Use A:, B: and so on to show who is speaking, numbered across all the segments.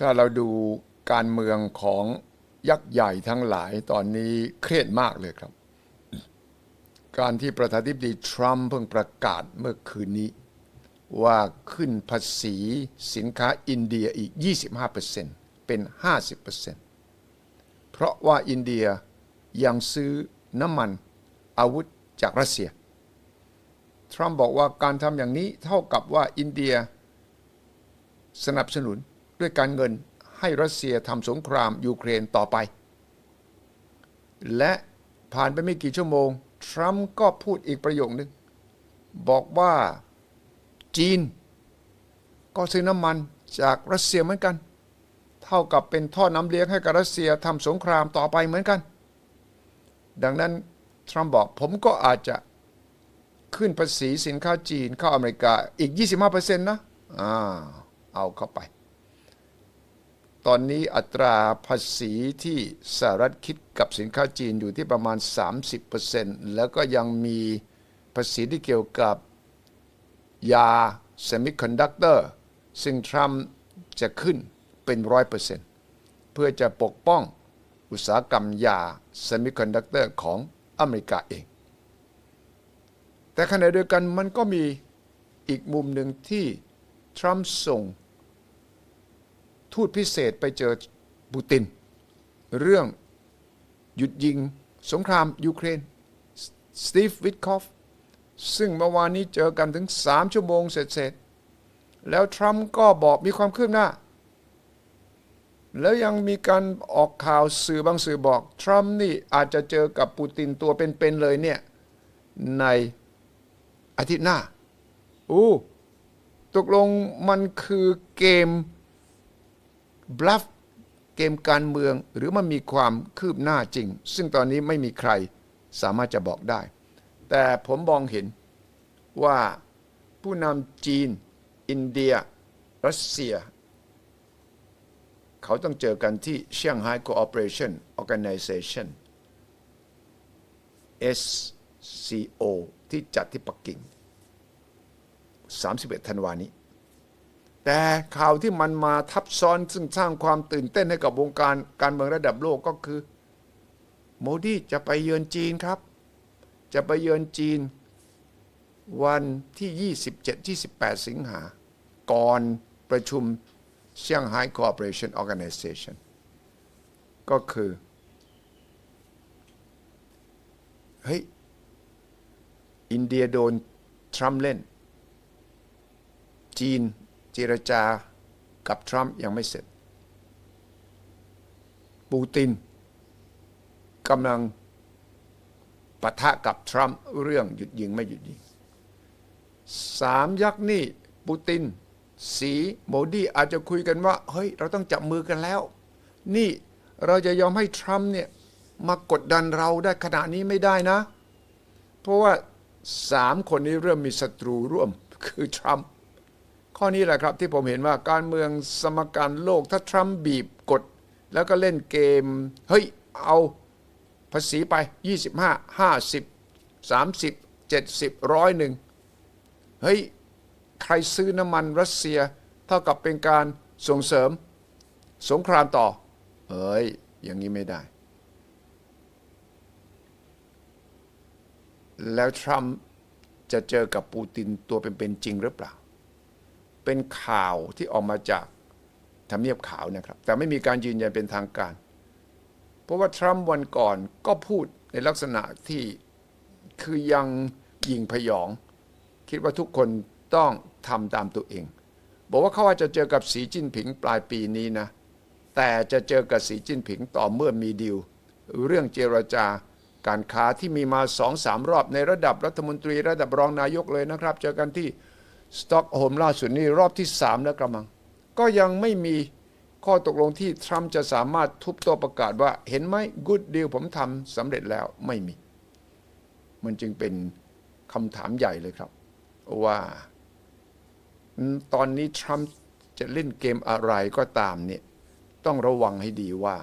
A: ถ้าเราดูการเมืองของยักษ์ใหญ่ทั้งหลายตอนนี้เครียดมากเลยครับ การที่ประธานาธิบดีทรัมป์เพิ่งประกาศเมื่อคืนนี้ ว่าขึ้นภาษีสินค้าอินเดียอีก 25%เป็น 50%เพราะว่าอินเดียยังซื้อน้ำมันอาวุธจากรัสเซีย ทรัมป์บอกว่าการทำอย่างนี้เท่ากับว่าอินเดียสนับสนุน ด้วยการเงินให้รัสเซียทำสงครามยูเครนต่อไป และผ่านไปไม่กี่ชั่วโมง ทรัมป์ก็พูดอีกประโยคนึง บอกว่าจีน ก็ซื้อน้ำมันจากรัสเซียเหมือนกัน เท่ากับเป็นท่อน้ำเลี้ยงให้กับรัสเซียทำสงครามต่อไปเหมือนกัน ดังนั้นทรัมป์บอกผมก็อาจจะขึ้นภาษีสินค้าจีนเข้าอเมริกาอีก 25%นะ อ่า เอาเข้าไป ตอนนี้อัตราภาษีที่สหรัฐคิดกับสินค้าจีนอยู่ที่ประมาณ 30%แล้วก็ยังมีภาษีที่เกี่ยวกับยาเซมิคอนดักเตอร์ซึ่งทรัมป์จะขึ้นเป็น 100%เพื่อจะปกป้องอุตสาหกรรมยาเซมิคอนดักเตอร์ของอเมริกาเอง แต่ขณะเดียวกันมันก็มีอีกมุมหนึ่งที่ทรัมป์ส่ง ทูตพิเศษไปเจอปูติน เรื่องหยุดยิงสงครามยูเครนสตีฟวิทคอฟซึ่งเมื่อวานนี้เจอกันถึง 3 ชั่วโมงเสร็จๆแล้วทรัมป์ก็บอกมีความคืบหน้า แล้วยังมีการออกข่าวสื่อบางสื่อบอก ทรัมป์นี่อาจจะเจอกับปูตินตัวเป็นๆเลยเนี่ย ในอาทิตย์หน้า อู้ตกลงมันคือเกม บลัฟเกมการเมืองหรือมันมีความคืบหน้าจริง ซึ่งตอนนี้ไม่มีใครสามารถจะบอกได้ แต่ผมมองเห็นว่าผู้นำจีน อินเดีย รัสเซีย เขาต้องเจอกันที่ Shanghai Cooperation Organization SCO ที่จัดที่ปักกิ่ง 31 ธันวานี้ แต่ข่าวที่มันมาทับซ้อนซึ่งสร้างความตื่นเต้นให้กับวงการการเมืองระดับโลกก็คือโมดีจะไปเยือนจีนครับ จะไปเยือนจีน วันที่ 27-28 สิงหา ก่อนประชุม Shanghai Cooperation Organization ก็คือเฮ้ยอินเดียโดนทรัมป์เล่น จีน เจรจากับทรัมป์ยังไม่เสร็จ ปูตินกำลังปะทะกับทรัมป์เรื่องหยุดยิงไม่หยุดยิงสามยักษ์นี่ปูติน สีโมดีอาจจะคุยกันว่า เฮ้ย เราต้องจับมือกันแล้ว นี่เราจะยอมให้ทรัมป์เนี่ยมากดดันเราได้ขณะนี้ไม่ได้นะ เพราะว่าสามคนนี้เริ่มมีศัตรูร่วมคือทรัมป์ ข้อนี้แหละครับที่ผมเห็นว่าการเมืองสมการโลกถ้าทรัมป์บีบกด แล้วก็เล่นเกม เฮ้ย เอาภาษีไป 25 50 30 70ร้อยหนึ่งเฮ้ย ใครซื้อน้ำมันรัสเซียเท่ากับเป็นการส่งเสริม สงครามต่อเอ้ย อย่างนี้ไม่ได้ แล้วทรัมป์จะเจอกับปูตินตัวเป็นๆจริงหรือเปล่า เป็นข่าวที่ออกมาจากทำเนียบขาวนะครับ แต่ไม่มีการยืนยันเป็นทางการ เพราะว่าทรัมป์วันก่อนก็พูดในลักษณะที่คือยังยิงพยอง คิดว่าทุกคนต้องทำตามตัวเอง บอกว่าเขาว่าจะเจอกับสีจิ้นผิงปลายปีนี้นะ แต่จะเจอกับสีจิ้นผิงต่อเมื่อมีดีลเรื่องเจรจาการค้าที่มีมาสองสามรอบในระดับรัฐมนตรีระดับรองนายกเลยนะครับ เจอกันที่ สต็อกโฮล์มล่าสุดนี่รอบที่สามแล้วกระมัง ก็ยังไม่มีข้อตกลงที่ทรัมป์จะสามารถทุบตัวประกาศว่าเห็นไหมกูดดีลผมทำสำเร็จแล้วไม่มี มันจึงเป็นคำถามใหญ่เลยครับ ว่า ตอนนี้ทรัมป์จะเล่นเกมอะไรก็ตามเนี่ยต้องระวังให้ดีว่า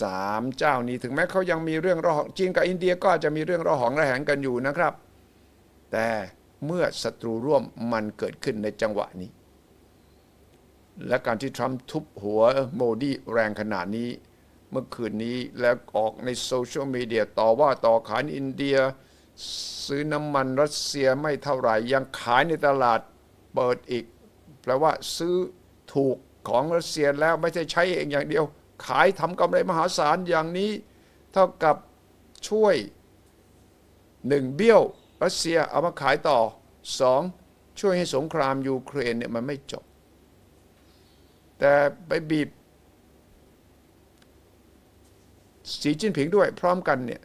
A: สามเจ้านี้ถึงแม้เขายังมีเรื่องระหองจีนกับอินเดียก็อาจจะมีเรื่องระหองระแหงกันอยู่นะครับ แต่ เมื่อศัตรูร่วมมันเกิดขึ้นในจังหวะนี้ และการที่ทรัมป์ทุบหัวโมดีแรงขนาดนี้ เมื่อคืนนี้แล้วออกในโซเชียลมีเดียต่อว่าต่อขายในอินเดีย ซื้อน้ำมันรัสเซียไม่เท่าไหร่ ยังขายในตลาดเปิดอีก แปลว่าซื้อถูกของรัสเซียแล้วไม่ใช่ใช้เองอย่างเดียว ขายทำกำไรมหาศาลอย่างนี้ เท่ากับช่วยหนึ่งเบี้ยว รัสเซียเอามาขายต่อสองช่วยให้สงครามยูเครนเนี่ยมันไม่จบ แต่ไปบีบสีจิ้นผิงด้วยพร้อมกันเนี่ย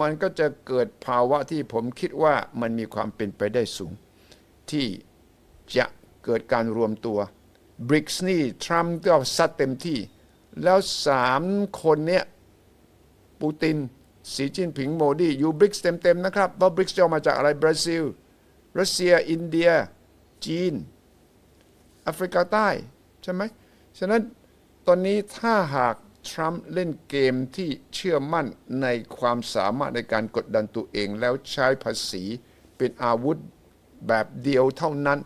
A: มันก็จะเกิดภาวะที่ผมคิดว่ามันมีความเป็นไปได้สูง ที่จะเกิดการรวมตัวบริกส์นี่ทรัมป์ก็ซัดเต็มที่ แล้วสามคนเนี่ยปูติน สีจิ้นผิงโมดีอยู่บริกเต็มๆนะครับเพราะบริกจะมาจากอะไรบราซิล รัสเซีย อินเดีย จีนแอฟริกาใต้ ใช่ไหมฉะนั้นตอนนี้ถ้าหากทรัมป์เล่นเกมที่เชื่อมั่นในความสามารถในการกดดันตัวเอง แล้วใช้ภาษีเป็นอาวุธแบบเดียวเท่านั้น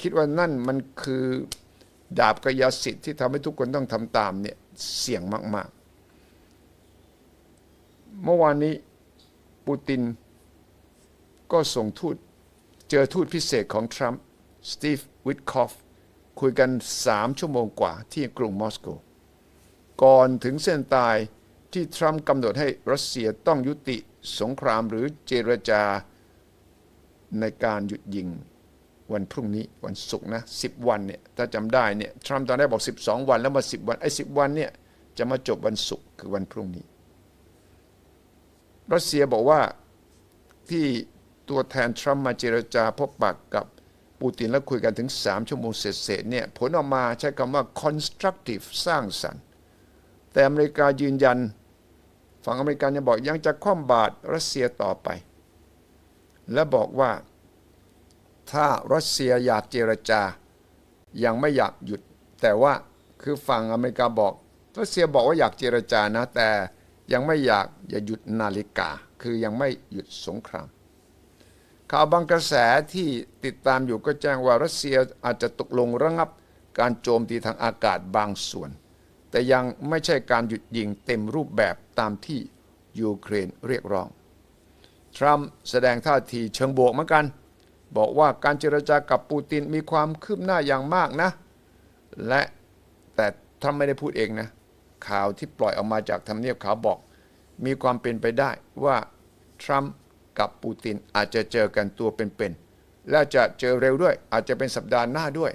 A: คิดว่านั่นมันคือดาบกบยาสิทธิ์ที่ทำให้ทุกคนต้องทำตามเนี่ยเสี่ยงมาก ๆ เมื่อวานนี้ปูตินก็ส่งทูตเจอทูตพิเศษของทรัมป์สตีฟวิทคอฟคุยกันสามชั่วโมงกว่าที่กรุงมอสโก ก่อนถึงเส้นตายที่ทรัมป์กำหนดให้รัสเซียต้องยุติสงครามหรือเจรจาในการหยุดยิงวันพรุ่งนี้วันศุกร์นะสิบวันเนี่ยถ้าจำได้เนี่ยทรัมป์ตอนแรกบอก 12 วันแล้วมา 10 วันไอ้สิวันเนี่ยจะมาจบวันศุกร์คือวันพรุ่งนี้ รัสเซียบอกว่าที่ตัวแทนทรัมป์มาเจรจาพบปะกกับปูตินแล้วคุยกันถึง 3 ชั่วโมงเศษๆเนี่ยผลออกมาใช้คำว่า constructive สร้างสรรค์ แต่อเมริกายืนยัน ฝั่งอเมริกันยังบอกยังจะคว่ำบาตรรัสเซียต่อไป และบอกว่าถ้ารัสเซียอยากเจรจา ยังไม่อยากหยุด แต่ว่าคือฝั่งอเมริกาบอก รัสเซียบอกว่าอยากเจรจานะแต่ ยังไม่อยากอย่าหยุดนาฬิกา คือยังไม่หยุดสงคราม ข่าวบางกระแสที่ติดตามอยู่ก็แจ้งว่ารัสเซียอาจจะตกลงระงับการโจมตีทางอากาศบางส่วน แต่ยังไม่ใช่การหยุดยิงเต็มรูปแบบตามที่ยูเครนเรียกร้อง ทรัมป์แสดงท่าทีเชิงบวกเหมือนกัน บอกว่าการเจรจากับปูตินมีความคืบหน้าอย่างมากนะ และแต่ทรัมป์ไม่ได้พูดเองนะ ข่าวที่ปล่อยออกมาจากทำเนียบขาวบอก มีความเป็นไปได้ว่าทรัมป์กับปูตินอาจจะเจอกันตัวเป็นๆและจะเจอเร็วด้วย อาจจะเป็นสัปดาห์หน้าด้วย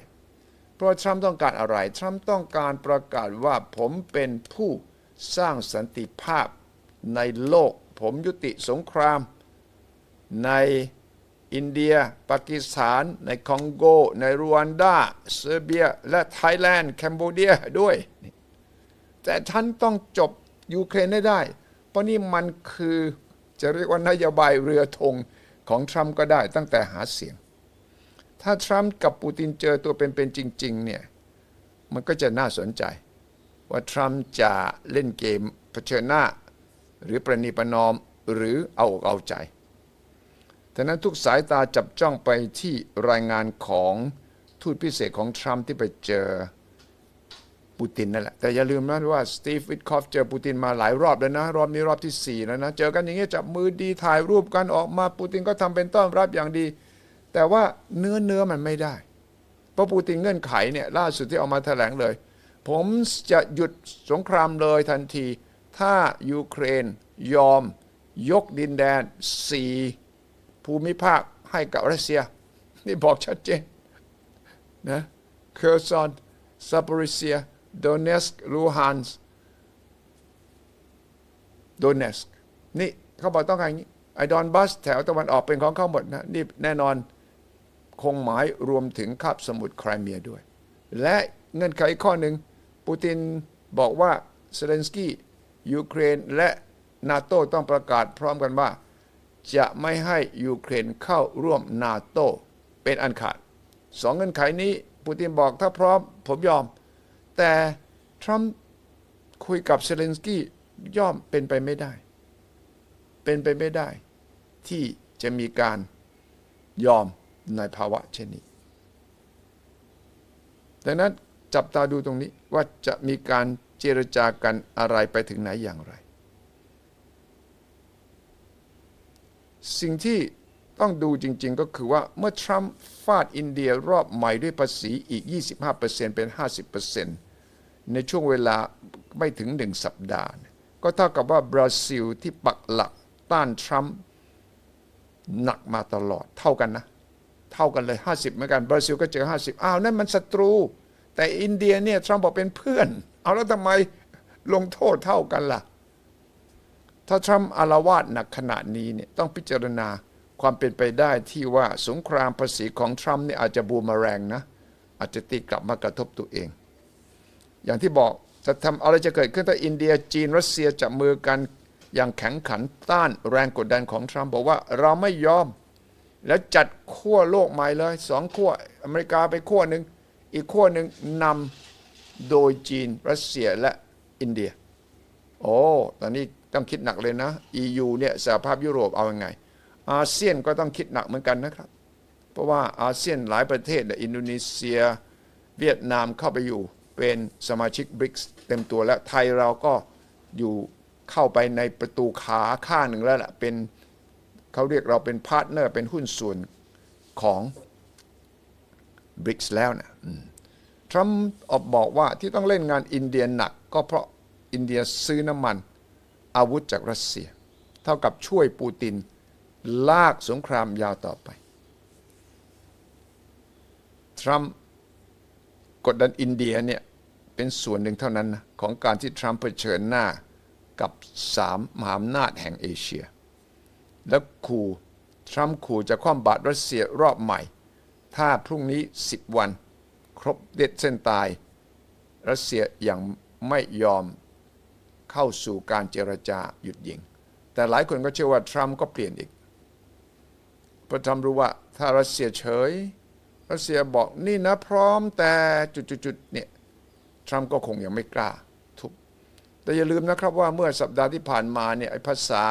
A: เพราะทรัมป์ต้องการอะไร ทรัมป์ต้องการประกาศว่าผมเป็นผู้สร้างสันติภาพในโลก ผมยุติสงคราม ในอินเดีย ปากีสถาน ในคองโก ในรวันดาเซอร์เบีย และไทยแลนด์ แคนเบเดียด้วย แต่ท่านต้องจบยูเครนได้ได้ เพราะนี่มันคือจะเรียกว่านโยบายเรือธงของทรัมป์ก็ได้ตั้งแต่หาเสียง ถ้าทรัมป์กับปูตินเจอตัวเป็นๆจริง ๆ เนี่ย มันก็จะน่าสนใจ ว่าทรัมป์จะเล่นเกมเผชิญหน้า หรือประนีประนอมหรือเอาอกเอาใจดังนั้นทุกสายตาจับจ้องไปที่รายงานของทูตพิเศษของทรัมป์ที่ไปเจอ ปูตินนั่นแหละ แต่อย่าลืมนะว่าสตีฟวิทคอฟเจอปูตินมาหลายรอบแล้วนะ รอบนี้รอบที่ 4 แล้วนะ เจอกันอย่างเงี้ยจับมือดีถ่ายรูปกันออกมาปูตินก็ทำเป็นต้อนรับอย่างดี แต่ว่าเนื้อเนื้อมันไม่ได้ เพราะปูตินเงื่อนไขเนี่ยล่าสุดที่ออกมาแถลงเลย ผมจะหยุดสงครามเลยทันที ถ้ายูเครนยอมยกดินแดนสี่ภูมิภาคให้กับรัสเซีย นี่บอกชัดเจนนะเคอร์ซอนซาปริเซีย โดเนสก์ลูฮานส์โดเนสก์นี่เขาบอกต้องการอย่างนี้ไอดอนบัสแถวตะวันออกเป็นของเขาหมดนะนี่แน่นอนคงหมายรวมถึงคาบสมุทรไครเมียด้วย และเงื่อนไขข้อหนึ่งปูตินบอกว่าเซเลนสกี้ยูเครนและนาโตต้องประกาศพร้อมกันว่า จะไม่ให้ยูเครนเข้าร่วมนาโตเป็นอันขาดสองเงื่อนไขนี้ปูตินบอกถ้าพร้อมผมยอม แต่ทรัมป์คุยกับเซเลนสกี้ย่อมเป็นไปไม่ได้ เป็นไปไม่ได้ ที่จะมีการยอมในภาวะเช่นนี้ ดังนั้นจับตาดูตรงนี้ว่าจะมีการเจรจากันอะไรไปถึงไหนอย่างไร สิ่งที่ ต้องดูจริง ๆ ก็คือว่าเมื่อทรัมป์ฟาดอินเดียรอบใหม่ด้วยภาษีอีก 25%เป็น 50%ในช่วงเวลาไม่ถึงหนึ่งสัปดาห์ ก็เท่ากับว่าบราซิลที่ปักหลักต้านทรัมป์หนักมาตลอดเท่ากันนะ เท่ากันเลย 50 เหมือนกันบราซิลก็เจอ 50 อ้าว นั่นมันศัตรู แต่อินเดียเนี่ยทรัมป์บอกเป็นเพื่อน เอาแล้วทำไมลงโทษเท่ากันล่ะ ถ้าทรัมป์อารวาสหนักขนาดนี้เนี่ยต้องพิจารณา ความเป็นไปได้ที่ว่าสงครามภาษีของทรัมป์เนี่ยอาจจะบูมมอแรงนะ อาจจะตีกลับมากระทบตัวเอง อย่างที่บอกจะทำอะไรจะเกิดขึ้นถ้าอินเดียจีนรัสเซียจับมือกันอย่างแข็งขันต้านแรงกดดันของทรัมป์บอกว่าเราไม่ยอม แล้วจัดขั้วโลกใหม่เลยสองขั้วอเมริกาไปขั้วหนึ่งอีกขั้วหนึ่งนำโดยจีนรัสเซียและอินเดีย โอ้ตอนนี้ต้องคิดหนักเลยนะ EU เนี่ยสหภาพยุโรปเอาอยัางไง อาเซียนก็ต้องคิดหนักเหมือนกันนะครับ เพราะว่าอาเซียนหลายประเทศอินโดนีเซีย เวียดนามเข้าไปอยู่เป็นสมาชิกบริกส์เต็มตัวแล้วไทยเราก็อยู่เข้าไปในประตูขาข้างหนึ่งแล้วล่ะเป็นเขาเรียกเราเป็นพาร์ทเนอร์เป็นหุ้นส่วนของบริกส์แล้วนะทรัมป์ออกบอกว่าที่ต้องเล่นงานอินเดียหนัก ก็เพราะอินเดียซื้อน้ำมันอาวุธจากรัสเซีย เท่ากับช่วยปูติน ลากสงครามยาวต่อไป ทรัมป์กดดันอินเดียเนี่ยเป็นส่วนหนึ่งเท่านั้นนะของการที่ทรัมป์เผชิญหน้ากับสามมหาอำนาจแห่งเอเชีย และขู่ทรัมป์ขู่จะคว่ำบาตรรัสเซียรอบใหม่ ถ้าพรุ่งนี้ 10 วัน ครบเด็ดเส้นตาย รัสเซียยังไม่ยอมเข้าสู่การเจรจาหยุดยิง แต่หลายคนก็เชื่อว่าทรัมป์ก็เปลี่ยนอีก เพระทรัมป์รู้ว่าถ้ารัสเซียเฉย รัสเซียบอกนี่นะพร้อมแต่จุดๆเนี่ยทรัมป์ก็คงยังไม่กล้าทุบแต่อย่าลืมนะครับว่าเมื่อสัปดาห์ที่ผ่านมาเนี่ยภาษา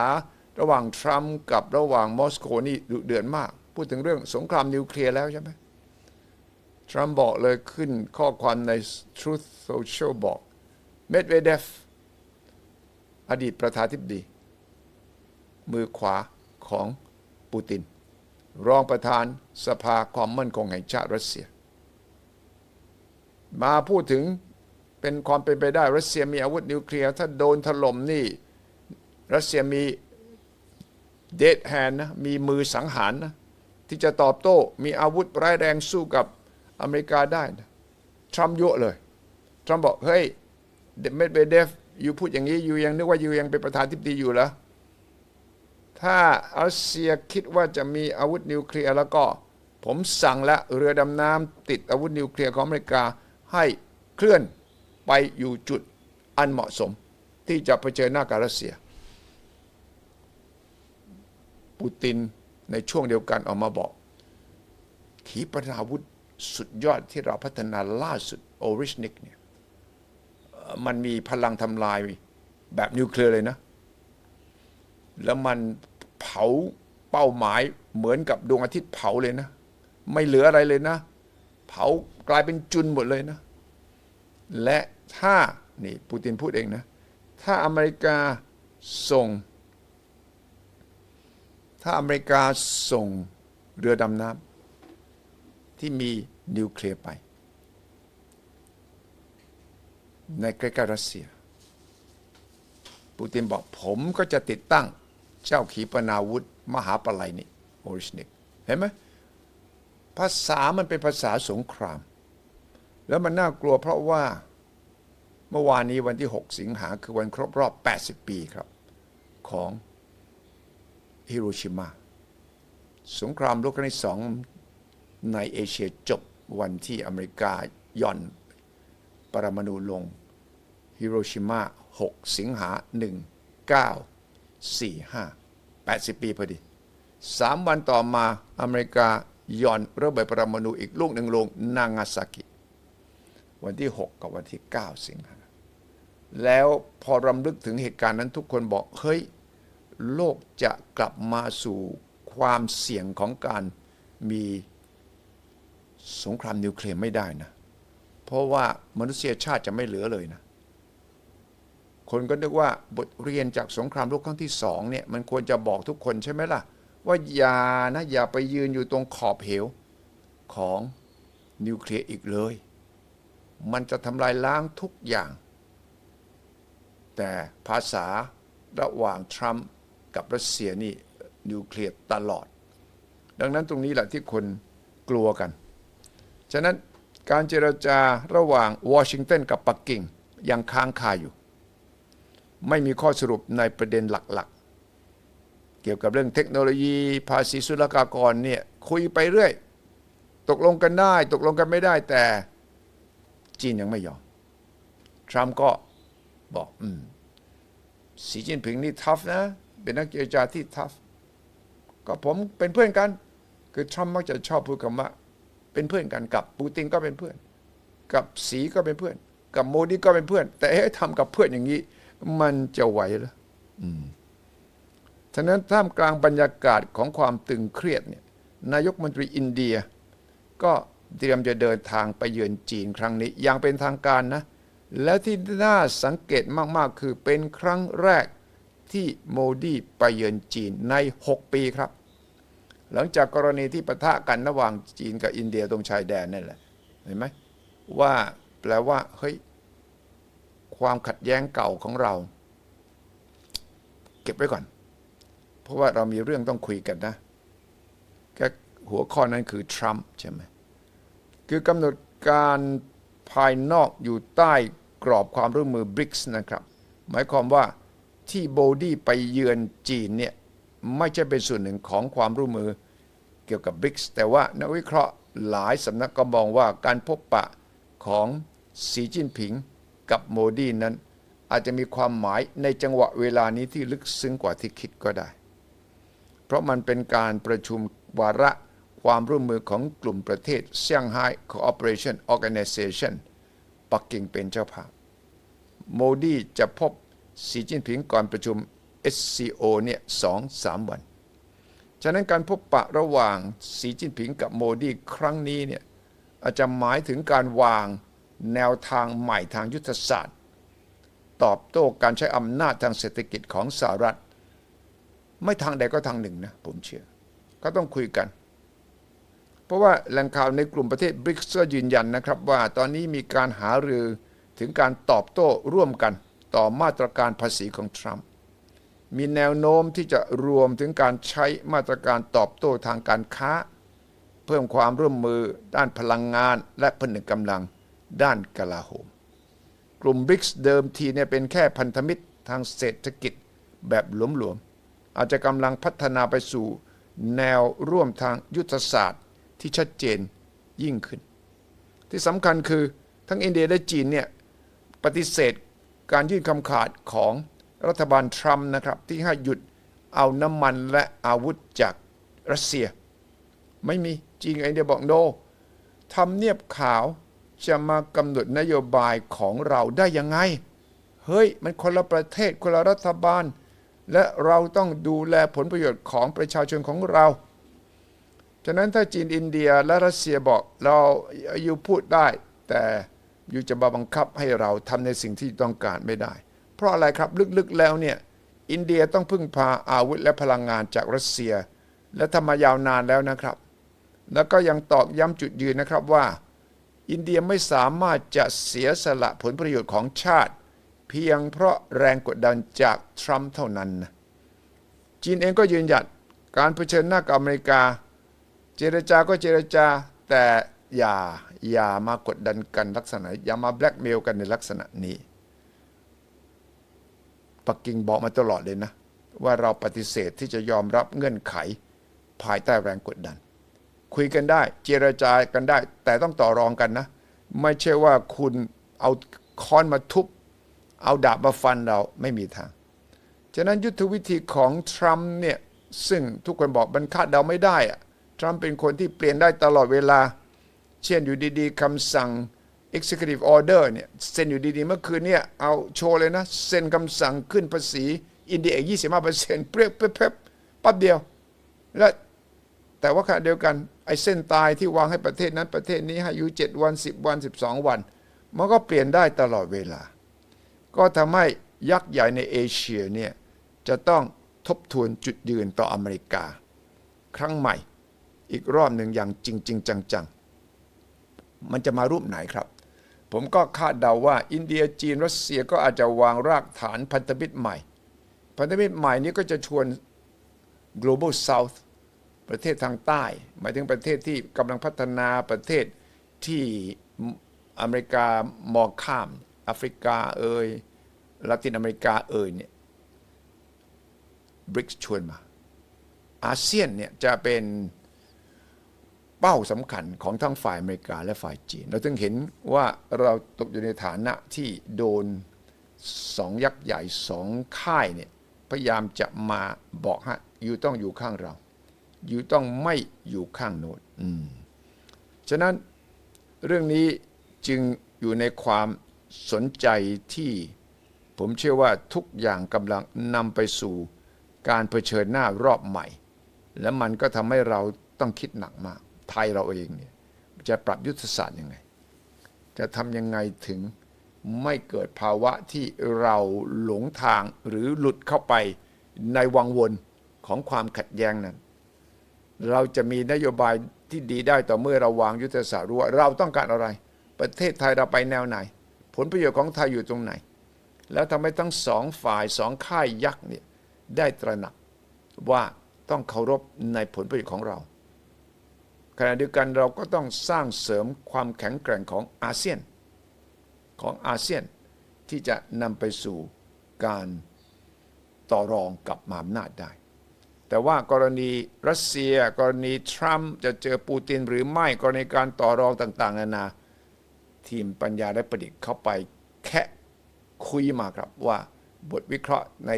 A: ระหว่างทรัมป์กับระหว่างมอสโกนี่ดุเดือดมาก พูดถึงเรื่องสงครามนิวเคลียร์แล้วใช่ไหมทรัมป์บอกเลยขึ้นข้อความใน Truth Social บอกเมดเวเดฟอดีตประธานาธิบดี มือขวาของปูติน รองประธานสภาความมั่นคงแห่งชาติรัสเซีย มาพูดถึงเป็นความเป็นไปได้รัสเซียมีอาวุธนิวเคลียร์ถ้าโดนถล่มนี่รัสเซียมีเดดแฮนนะมีมือสังหารนะที่จะตอบโต้มีอาวุธร้ายแรงสู้กับอเมริกาได้นะทรัมป์ยั่วเลยทรัมป์บอกเฮ้ยเดเมดเบเดฟอยู่พูดอย่างนี้อยู่ยังนึกว่าอยู่ยังเป็นประธานทิบดีอยู่เหรอ ถ้ารัสเซียคิดว่าจะมีอาวุธนิวเคลียร์แล้วก็ ผมสั่งและเรือดำน้ำติดอาวุธนิวเคลียร์ของอเมริกาให้เคลื่อนไปอยู่จุดอันเหมาะสม ที่จะเผชิญหน้ากับรัสเซีย ปูตินในช่วงเดียวกันออกมาบอก ขีปนาวุธสุดยอดที่เราพัฒนาล่าสุดโอริชนิกเนี่ยมันมีพลังทำลายแบบนิวเคลียร์เลยนะ แล้วมัน เผาเป้าหมายเหมือนกับดวงอาทิตย์เผาเลยนะ ไม่เหลืออะไรเลยนะ เผากลายเป็นจุนหมดเลยนะ และถ้านี่ปูตินพูดเองนะ ถ้าอเมริกาส่ง ถ้าอเมริกาส่งเรือดำน้ำที่มีนิวเคลียร์ไป ในใกล้ๆรัสเซีย ปูตินบอกผมก็จะติดตั้ง เจ้าขีปนาวุธ มหาปลัยนี่โอริชนิกเห็นไหมภาษามันเป็นภาษาสงคราม แล้วมันน่ากลัวเพราะว่าเมื่อวานนี้วันที่ 6 สิงหาคือวันครบรอบ 80 ปีครับ ของฮิโรชิมาสงครามโลกครั้งที่สองในเอเชียจบวันที่อเมริกาย่อนปรมาณูลงฮิโรชิมา 6 สิงหา 19 4 5 80 ปีพอดีสามวันต่อมาอเมริกาย่อนระเบิดปรมาณูอีกลูกหนึ่งลงนางาซากิ วันที่ 6 กับวันที่ 9 สิงหาแล้วพอรำลึกถึงเหตุการณ์นั้นทุกคนบอก เฮ้ย โลกจะกลับมาสู่ความเสี่ยงของการมีสงครามนิวเคลียร์ไม่ได้นะ เพราะว่ามนุษยชาติจะไม่เหลือเลยนะ คนก็นึกว่าบทเรียนจากสงครามโลกครั้งที่สองเนี่ยมันควรจะบอกทุกคนใช่ไหมล่ะ ว่าอย่านะอย่าไปยืนอยู่ตรงขอบเหวของนิวเคลียร์อีกเลย มันจะทำลายล้างทุกอย่าง แต่ภาษาระหว่างทรัมป์กับรัสเซียนี่นิวเคลียร์ตลอด ดังนั้นตรงนี้แหละที่คนกลัวกัน ฉะนั้นการเจรจาระหว่างวอชิงตันกับปักกิ่งยังค้างคาอยู่ ไม่มีข้อสรุปในประเด็นหลักๆ เกี่ยวกับเรื่องเทคโนโลยีภาษีศุลกากรเนี่ยคุยไปเรื่อย ตกลงกันได้ ตกลงกันไม่ได้แต่จีนยังไม่ยอม ทรัมป์ก็บอกอืมสีจิ้นผิงนี่ทัฟนะ เป็นนักเจรจาที่ทัฟก็ผมเป็นเพื่อนกัน คือทรัมป์มักจะชอบพูดคำว่าเป็นเพื่อนกันกับปูตินก็เป็นเพื่อน กับสีก็เป็นเพื่อน กับโมดีก็เป็นเพื่อน แต่เอ๊ะทำกับเพื่อนอย่างนี้ มันจะไหวเหรออืมฉะนั้นท่ามกลางบรรยากาศของความตึงเครียดเนี่ยนายกมนตรีอินเดีย ก็เตรียมจะเดินทางไปเยือนจีนครั้งนี้ อย่างเป็นทางการนะ แล้วที่น่าสังเกตมาก ๆ คือเป็นครั้งแรกที่โมดีไปเยือนจีนใน 6 ปีครับ หลังจากกรณีที่ปะทะกันระหว่างจีนกับอินเดียตรงชายแดนนั่นแหละ เห็นไหมว่าแปลว่าเฮ้ย ความขัดแย้งเก่าของเรา เก็บไว้ก่อน เพราะว่าเรามีเรื่องต้องคุยกันนะแค่หัวข้อนั้นคือทรัมป์ใช่ไหมคือกำหนดการภายนอกอยู่ใต้กรอบความร่วมมือบริกส์นะครับ หมายความว่าที่โบดี้ไปเยือนจีนเนี่ยไม่ใช่เป็นส่วนหนึ่งของความร่วมมือเกี่ยวกับบริกส์แต่ว่านักวิเคราะห์หลายสำนักก็มองว่าการพบปะของสีจิ้นผิง กับโมดีนั้น อาจจะมีความหมายในจังหวะเวลานี้ที่ลึกซึ้งกว่าที่คิดก็ได้ เพราะมันเป็นการประชุมวาระความร่วมมือของกลุ่มประเทศ Shanghai Cooperation Organization ปักกิ่งเป็นเจ้าภาพ โมดีจะพบสีจิ้นผิงก่อนประชุม SCO เนี่ยสองสามวัน ฉะนั้นการพบปะระหว่างสีจิ้นผิงกับโมดีครั้งนี้เนี่ยอาจจะหมายถึงการวาง แนวทางใหม่ทางยุทธศาสตร์ ตอบโต้การใช้อำนาจทางเศรษฐกิจของสหรัฐ ไม่ทางใดก็ทางหนึ่งนะผมเชื่อ ก็ต้องคุยกัน เพราะว่าแหล่งข่าวในกลุ่มประเทศบริกส์ยืนยันนะครับว่าตอนนี้มีการหารือถึงการตอบโต้ร่วมกันต่อมาตรการภาษีของทรัมป์มีแนวโน้มที่จะรวมถึงการใช้มาตรการตอบโต้ทางการค้า เพิ่มความร่วมมือด้านพลังงานและผนึกกำลัง ด้านกลาโหม กลุ่มบริกส์เดิมทีเนี่ยเป็นแค่พันธมิตรทางเศรษฐกิจแบบหลวมๆ อาจจะกำลังพัฒนาไปสู่แนวร่วมทางยุทธศาสตร์ที่ชัดเจนยิ่งขึ้น ที่สำคัญคือทั้งอินเดียและจีนเนี่ยปฏิเสธการยื่นคำขาดของรัฐบาลทรัมป์นะครับ ที่ให้หยุดเอาน้ำมันและอาวุธจากรัสเซีย ไม่มีจริงไอเดียบอกโนทำเนียบขาว จะมากำหนดนโยบายของเราได้ยังไง เฮ้ย มันคนละประเทศคนละรัฐบาล และเราต้องดูแลผลประโยชน์ของประชาชนของเราฉะนั้นถ้าจีนอินเดียและรัสเซียบอกเราอยู่พูดได้ แต่อยู่จะมาบังคับให้เราทำในสิ่งที่ต้องการไม่ได้ เพราะอะไรครับลึกๆแล้วเนี่ยอินเดียต้องพึ่งพาอาวุธและพลังงานจากรัสเซีย และทำมายาวนานแล้วนะครับ แล้วก็ยังตอกย้ำจุดยืนนะครับว่า อินเดียไม่สามารถจะเสียสละผลประโยชน์ของชาติ เพียงเพราะแรงกดดันจากทรัมป์เท่านั้นนะจีนเองก็ยืนหยัดการเผชิญหน้ากับอเมริกา เจรจาก็เจรจาแต่อย่าอย่ามากดดันกันลักษณะ อย่ามาแบล็กเมลกันในลักษณะนี้ปักกิ่งบอกมาตลอดเลยนะ ว่าเราปฏิเสธที่จะยอมรับเงื่อนไขภายใต้แรงกดดัน คุยกันได้ เจรจากันได้ แต่ต้องต่อรองกันนะ ไม่ใช่ว่าคุณเอาค้อนมาทุบเอาดาบมาฟันเราไม่มีทาง ฉะนั้นยุทธวิธีของทรัมป์เนี่ยซึ่งทุกคนบอกมันคาดเดาไม่ได้อะทรัมป์เป็นคนที่เปลี่ยนได้ตลอดเวลา เช่นอยู่ดีๆคำสั่ง executive order เนี่ยเซ็นอยู่ดีๆ เมื่อคืนเนี่ยเอาโชว์เลยนะเซ็นคำสั่งขึ้นภาษี อินเดียอีก25%เปรี้ยเป๊บปั๊บเดียว และ แต่ว่าขณะเดียวกันไอ้เส้นตายที่วางให้ประเทศนั้นประเทศนี้ให้อยู่7วัน 10 วัน 12 วัน มันก็เปลี่ยนได้ตลอดเวลา ก็ทำให้ยักษ์ใหญ่ในเอเชียเนี่ยจะต้องทบทวนจุดยืนต่ออเมริกา ครั้งใหม่อีกรอบหนึ่งอย่างจริงๆจังๆ มันจะมารูปไหนครับ ผมก็คาดเดาว่าอินเดียจีนรัสเซียก็อาจจะวางรากฐานพันธมิตรใหม่ พันธมิตรใหม่นี้ก็จะชวน global south ประเทศทางใต้ หมายถึงประเทศที่กำลังพัฒนาประเทศที่อเมริกามองข้ามแอฟริกาเอ่ยละตินอเมริกาเอ่ยเนี่ยบริกชวนมา อาเซียนเนี่ยจะเป็นเป้าสำคัญของทั้งฝ่ายอเมริกาและฝ่ายจีน เราถึงเห็นว่าเราตกอยู่ในฐานะที่โดนสองยักษ์ใหญ่สองค่ายเนี่ยพยายามจะมาบอกฮะอยู่ต้องอยู่ข้างเรา อยู่ต้องไม่อยู่ข้างโน้นฉะนั้นเรื่องนี้จึงอยู่ในความสนใจที่ผมเชื่อว่าทุกอย่างกำลังนำไปสู่การเผชิญหน้ารอบใหม่ และมันก็ทำให้เราต้องคิดหนักมาก ไทยเราเองเนี่ยจะปรับยุทธศาสตร์ยังไง จะทำยังไงถึงไม่เกิดภาวะที่เราหลงทางหรือหลุดเข้าไปในวังวนของความขัดแย้งนั้น เราจะมีนโยบายที่ดีได้ต่อเมื่อเราวางยุทธศาสตร์รู้ว่าเราต้องการอะไร ประเทศไทยเราไปแนวไหน ผลประโยชน์ของไทยอยู่ตรงไหน แล้วทำให้ทั้งสองฝ่ายสองค่ายยักษ์เนี่ยได้ตระหนักว่าต้องเคารพในผลประโยชน์ของเราขณะเดียวกันเราก็ต้องสร้างเสริมความแข็งแกร่งของอาเซียน ของอาเซียนที่จะนำไปสู่การต่อรองกับมหาอำนาจได้ แต่ว่ากรณีรัสเซีย กรณีทรัมป์จะเจอปูตินหรือไม่กรณีการต่อรองต่างๆ นานา ทีมปัญญาและประดิษฐ์เข้าไปแค่คุยมาครับว่าบทวิเคราะห์ใน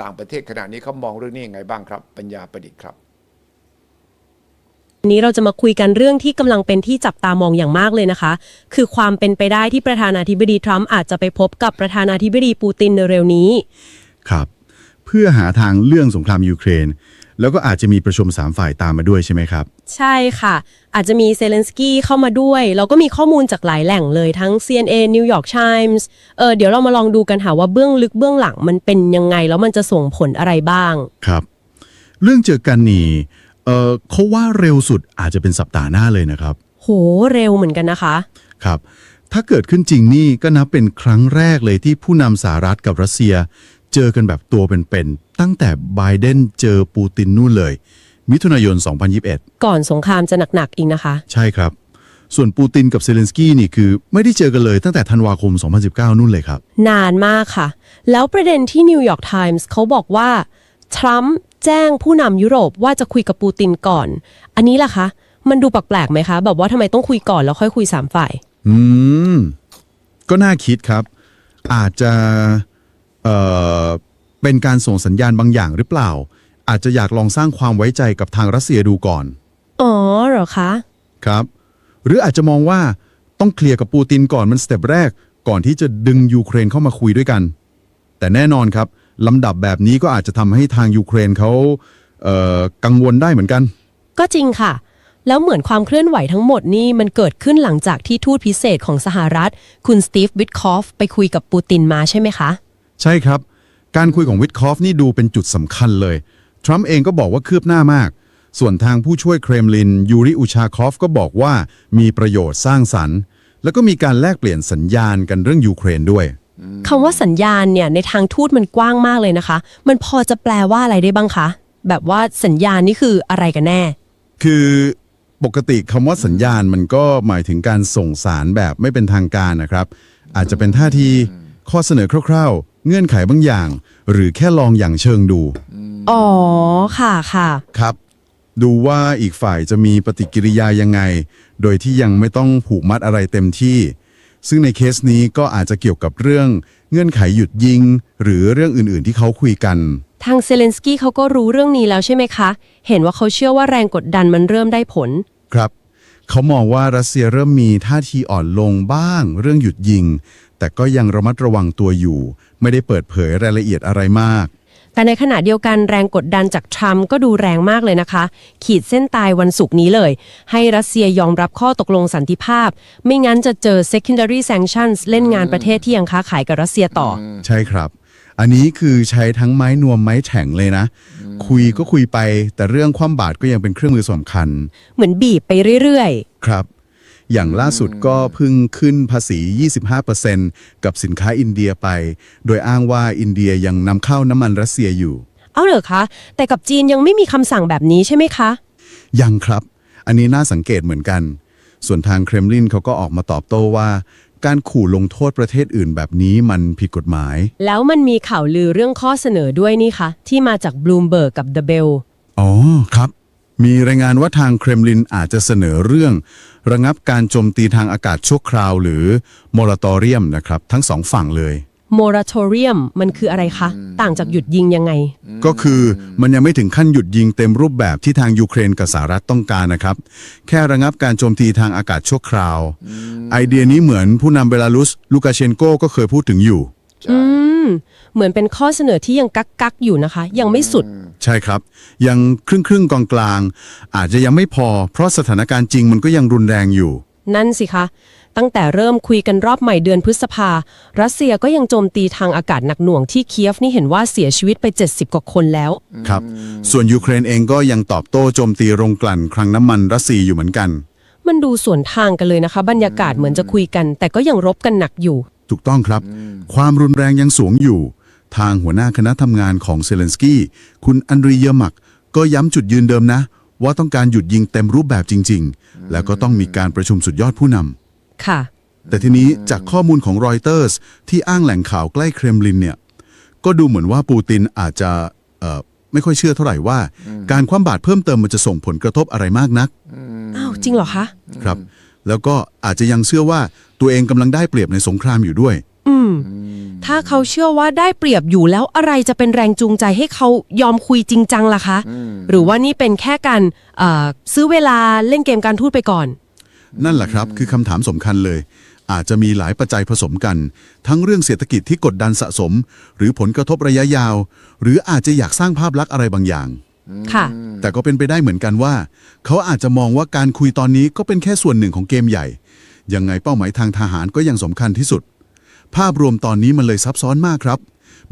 A: ต่างประเทศขณะนี้เขามองเรื่องนี้ยังไงบ้างครับ ปัญญาประดิษฐ์ครับ
B: วันนี้เราจะมาคุยกันเรื่องที่กำลังเป็นที่จับตามองอย่างมากเลยนะคะ คือความเป็นไปได้ที่ประธานาธิบดีทรัมป์อาจจะไปพบกับประธานาธิบดีปูตินในเร็วนี้
C: ครับ เพื่อหาทางเรื่องสงครามยูเครน แล้วก็อาจจะมีประชุมสามฝ่ายตามมาด้วยใช่ไหมครับ
B: ใช่ค่ะ อาจจะมีเซเลนสกี้เข้ามาด้วย แล้วก็มีข้อมูลจากหลายแหล่งเลยทั้ง CNN New York Times เออเดี๋ยวเรามาลองดูกันค่ะว่าเบื้องลึกเบื้องหลังมันเป็นยังไง แล้วมันจะส่งผลอะไรบ้าง
C: ครับ เรื่องเจอกันนี่เออเขาว่าเร็วสุดอาจจะเป็นสัปดาห์หน้าเลยนะครับ
B: โหเร็วเหมือนกันนะคะ
C: ครับ ถ้าเกิดขึ้นจริงนี่ก็นับเป็นครั้งแรกเลยที่ผู้นำสหรัฐกับรัสเซีย เจอกันแบบตัวเป็นๆ ตั้งแต่ไบเดนเจอปูตินนู่นเลย มิถุนายน 2021
B: ก่อนสงครามจะหนัก ๆ อีกนะคะ
C: ใช่ครับ ส่วนปูตินกับเซเลนสกี้นี่คือไม่ได้เจอกันเลยตั้งแต่ธันวาคม 2019 นู่นเลยครับ
B: นานมากค่ะ แล้วประเด็นที่นิวยอร์กไทมส์เขาบอกว่า ทรัมป์แจ้งผู้นำยุโรปว่าจะคุยกับปูตินก่อน อันนี้ล่ะคะ มันดูแปลกๆไหมคะ แบบว่าทำไมต้องคุยก่อนแล้วค่อยคุยสามฝ่าย
C: อืม ก็น่าคิดครับ อาจจะ เอ่อเป็นการส่งสัญญาณบางอย่างหรือเปล่า อาจจะอยากลองสร้างความไว้ใจกับทางรัสเซียดูก่อน
B: อ๋อเหรอคะ
C: ครับ หรืออาจจะมองว่าต้องเคลียร์กับปูตินก่อนมันสเต็ปแรก ก่อนที่จะดึงยูเครนเข้ามาคุยด้วยกัน แต่แน่นอนครับลำดับแบบนี้ก็อาจจะทำให้ทางยูเครนเขาเอ่อกังวลได้เหมือนกัน
B: ก็จริงค่ะ แล้วเหมือนความเคลื่อนไหวทั้งหมดนี่มันเกิดขึ้นหลังจากที่ทูตพิเศษของสหรัฐ คุณสตีฟวิทคอฟไปคุยกับปูตินมาใช่ไหมคะ
C: ใช่ครับ การคุยของวิทคอฟนี่ดูเป็นจุดสำคัญเลย ทรัมป์เองก็บอกว่าคืบหน้ามาก ส่วนทางผู้ช่วยเครมลิน ยูริอูชาคอฟก็บอกว่ามีประโยชน์สร้างสรรค์ แล้วก็มีการแลกเปลี่ยนสัญญาณกันเรื่องยูเครนด้วย
B: คำว่าสัญญาณเนี่ยในทางทูตมันกว้างมากเลยนะคะ มันพอจะแปลว่าอะไรได้บ้างคะ แบบว่าสัญญาณนี่คืออะไรกันแน่
C: คือปกติคำว่าสัญญาณมันก็หมายถึงการส่งสารแบบไม่เป็นทางการนะครับ อาจจะเป็นท่าทีข้อเสนอคร่าวๆ เงื่อนไขบางอย่าง หรือแค่ลองอย่างเชิงดู
B: อ๋อ ค่ะค่ะ
C: ครับ ดูว่าอีกฝ่ายจะมีปฏิกิริยายังไง โดยที่ยังไม่ต้องผูกมัดอะไรเต็มที่ ซึ่งในเคสนี้ก็อาจจะเกี่ยวกับเรื่องเงื่อนไขหยุดยิง หรือเรื่องอื่นๆที่เขาคุยกัน
B: ทางเซเลนสกี้เขาก็รู้เรื่องนี้แล้วใช่ไหมคะ เห็นว่าเขาเชื่อว่าแรงกดดันมันเริ่มได้ผล
C: ครับ เขามองว่ารัสเซียเริ่มมีท่าทีอ่อนลงบ้าง เรื่องหยุดยิง แต่ก็ยังระมัดระวังตัวอยู่ ไม่ได้เปิดเผยรายละเอียดอะไรมาก
B: แต่ในขณะเดียวกันแรงกดดันจากทรัมป์ก็ดูแรงมากเลยนะคะ ขีดเส้นตายวันศุกร์นี้เลย ให้รัสเซียยอมรับข้อตกลงสันติภาพ ไม่งั้นจะเจอ secondary sanctions เล่นงานประเทศที่ยังค้าขายกับรัสเซียต่ออ
C: ใช่ครับ อันนี้คือใช้ทั้งไม้นวมไม้แข็งเลยนะ คุยก็คุยไป แต่เรื่องความบาดก็ยังเป็นเครื่องมือสำคัญ
B: เหมือนบีบไปเรื่อย
C: ครับ อย่างล่าสุดก็เพิ่งขึ้นภาษี 25%กับสินค้าอินเดียไป โดยอ้างว่าอินเดียยังนำเข้าน้ำมันรัสเซียอยู่
B: ๆเอาเหรอคะ แต่กับจีนยังไม่มีคำสั่งแบบนี้ใช่ไหมคะ
C: ยังครับ อันนี้น่าสังเกตเหมือนกัน ส่วนทางเครมลินเขาก็ออกมาตอบโต้ว่า การขู่ลงโทษประเทศอื่นแบบนี้มันผิดกฎหมาย
B: แล้วมันมีข่าวลือเรื่องข้อเสนอด้วยนี่คะที่มาจากบลูมเบิร์กกับ The Bell
C: อ๋อครับ มีรายงานว่าทางเครมลินอาจจะเสนอเรื่อง ระงับการโจมตีทางอากาศชั่วคราว หรือมอร t อเรียมนะครับทั้งสองฝั่งเลย
B: moratorium มันคืออะไรคะ ต่างจากหยุดยิงยังไง
C: ก็คือมันยังไม่ถึงขั้นหยุดยิงเต็มรูปแบบที่ทางยูเครนกับสหรัฐต้องการนะครับ แค่ระงับการโจมตีทางอากาศชั่วคราว ไอเดียนี้เหมือนผู้นำเบลารุสลูกาเชนโกก็เคยพูดถึงอยู่
B: อืม เหมือนเป็นข้อเสนอที่ยังกักกักๆอยู่นะคะ ยังไม่สุด
C: ใช่ครับ ยังครึ่งครึ่งกลางกลางๆอาจจะยังไม่พอ เพราะสถานการณ์จริงมันก็ยังรุนแรงอยู่
B: นั่นสิคะ ตั้งแต่เริ่มคุยกันรอบใหม่เดือนพฤษภา รัสเซียก็ยังโจมตีทางอากาศหนักหน่วงที่เคียฟนี่เห็นว่าเสียชีวิตไป 70 กว่าคนแล้ว
C: ครับ ส่วนยูเครนเองก็ยังตอบโต้โจมตีโรงกลั่นคลังน้ำมันรัสเซียอยู่เหมือนกัน
B: มันดูสวนทางกันเลยนะคะ บรรยากาศเหมือนจะคุยกัน แต่ก็ยังรบกันหนักอยู่
C: ถูกต้องครับ ความรุนแรงยังสูงอยู่ ทางหัวหน้าคณะทำงานของเซเลนสกี้ คุณอันดรีเยอร์มัก ก็ย้ำจุดยืนเดิมนะ ว่าต้องการหยุดยิงเต็มรูปแบบจริง ๆ แล้วก็ต้องมีการประชุมสุดยอดผู้นำ
B: ค่ะ
C: แต่ทีนี้จากข้อมูลของรอยเตอร์สที่อ้างแหล่งข่าวใกล้เครมลินเนี่ยก็ดูเหมือนว่าปูตินอาจจะเอ่อไม่ค่อยเชื่อเท่าไหร่ว่า การคว่ำบาตรเพิ่มเติมมันจะส่งผลกระทบอะไรมากนัก
B: อ้าว จริงเหรอคะ
C: ครับแล้วก็อาจจะยังเชื่อว่าตัวเองกำลังได้เปรียบในสงครามอยู่ด้วย
B: อืม ถ้าเขาเชื่อว่าได้เปรียบอยู่แล้วอะไรจะเป็นแรงจูงใจให้เขายอมคุยจริงจังล่ะคะ หรือว่านี่เป็นแค่การเอ่อซื้อเวลาเล่นเกมการทูตไปก่อน
C: นั่นแหละครับ คือคำถามสำคัญเลย อาจจะมีหลายปัจจัยผสมกัน ทั้งเรื่องเศรษฐกิจที่กดดันสะสม หรือผลกระทบระยะยาว หรืออาจจะอยากสร้างภาพลักษณ์อะไรบางอย่าง
B: ค่ะ
C: แต่ก็เป็นไปได้เหมือนกันว่า เขาอาจจะมองว่าการคุยตอนนี้ก็เป็นแค่ส่วนหนึ่งของเกมใหญ่ ยังไงเป้าหมายทางทหารก็ยังสำคัญที่สุด ภาพรวมตอนนี้มันเลยซับซ้อนมากครับ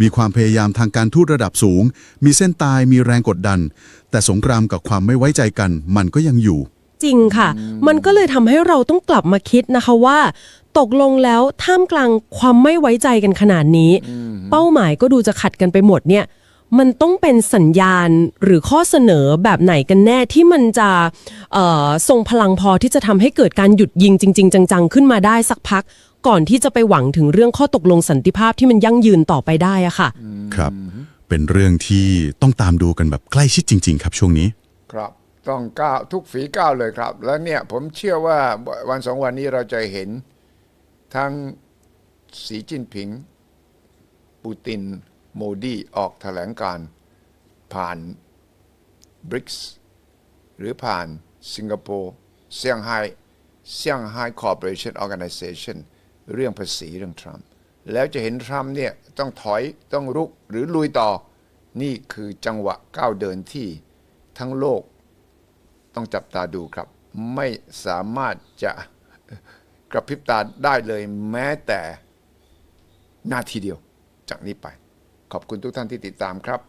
C: มีความพยายามทางการทูตระดับสูง มีเส้นตายมีแรงกดดัน แต่สงครามกับความไม่ไว้ใจกัน มันก็ยังอยู่
B: จริงค่ะ มันก็เลยทำให้เราต้องกลับมาคิดนะคะว่า ตกลงแล้วท่ามกลางความไม่ไว้ใจกันขนาดนี้ เป้าหมายก็ดูจะขัดกันไปหมดเนี่ย มันต้องเป็นสัญญาณหรือข้อเสนอแบบไหนกันแน่ที่มันจะเอ่อทรงพลังพอที่จะทำให้เกิดการหยุดยิงจริง ๆ จัง ๆ ขึ้นมาได้สักพัก ก่อนที่จะไปหวังถึงเรื่องข้อตกลงสันติภาพที่มันยั่งยืนต่อไปได้อะค่ะ
C: ครับ เป็นเรื่องที่ต้องตามดูกันแบบใกล้ชิดจริง ๆ ครับช่วงนี้
A: ครับต้องก้าวทุกฝีก้าวเลยครับ แล้วเนี่ยผมเชื่อว่าวันสองวันนี้เราจะเห็นทั้งสีจิ้นผิง ปูติน โมดีออกแถลงการ์ผ่านบริกส์หรือผ่านสิงคโปร์เซี่ยงไฮ้เซี่ยงไฮ้คอร์ปอเรชั่นออ g a n i z a t i o n เรื่องภาษีเรื่องทรัมป์แล้วจะเห็นทรัมป์เนี่ยต้องถอยต้องรุกหรือลุยต่อ นี่คือจังหวะก้าวเดินที่ทั้งโลกต้องจับตาดูครับ ไม่สามารถจะกระพริบตาได้เลยแม้แต่นาทีเดียวจากนี้ไป ขอบคุณทุกท่านที่ติดตามครับ